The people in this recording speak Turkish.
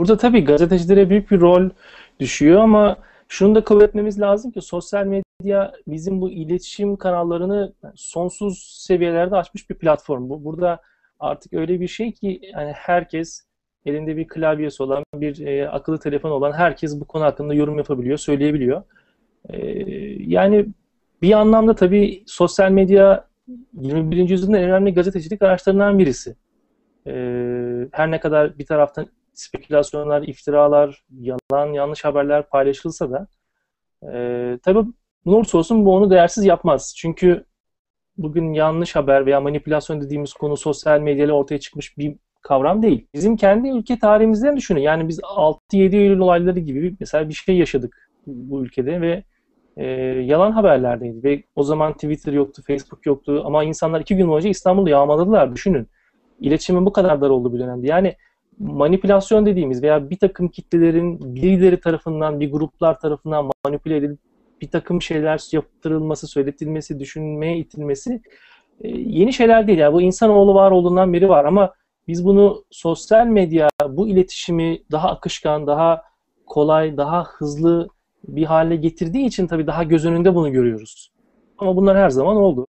Burada tabii gazetecilere büyük bir rol düşüyor ama şunu da kabul etmemiz lazım ki sosyal medya bizim bu iletişim kanallarını sonsuz seviyelerde açmış bir platform. Bu burada artık öyle bir şey ki yani herkes elinde bir klavyesi olan, bir e, akıllı telefon olan herkes bu konu hakkında yorum yapabiliyor, söyleyebiliyor. E, yani bir anlamda tabii sosyal medya 21. yüzyılın en önemli gazetecilik araçlarından birisi. E, her ne kadar bir taraftan spekülasyonlar, iftiralar, yalan, yanlış haberler paylaşılsa da e, tabii ne olursa olsun bu onu değersiz yapmaz. Çünkü bugün yanlış haber veya manipülasyon dediğimiz konu sosyal medyayla ortaya çıkmış bir kavram değil. Bizim kendi ülke tarihimizden düşünün. Yani biz 6-7 Eylül olayları gibi mesela bir şey yaşadık bu ülkede ve e, yalan haberlerdeydi. Ve o zaman Twitter yoktu, Facebook yoktu ama insanlar iki gün boyunca İstanbul'u yağmaladılar. Düşünün. İletişimin bu kadar dar olduğu bir dönemdi. Yani manipülasyon dediğimiz veya bir takım kitlelerin birileri tarafından, bir gruplar tarafından manipüle edilip bir takım şeyler yaptırılması, söyletilmesi, düşünmeye itilmesi e, yeni şeyler değil. Yani bu insanoğlu var olduğundan beri var ama biz bunu sosyal medya bu iletişimi daha akışkan, daha kolay, daha hızlı bir hale getirdiği için tabii daha göz önünde bunu görüyoruz. Ama bunlar her zaman oldu.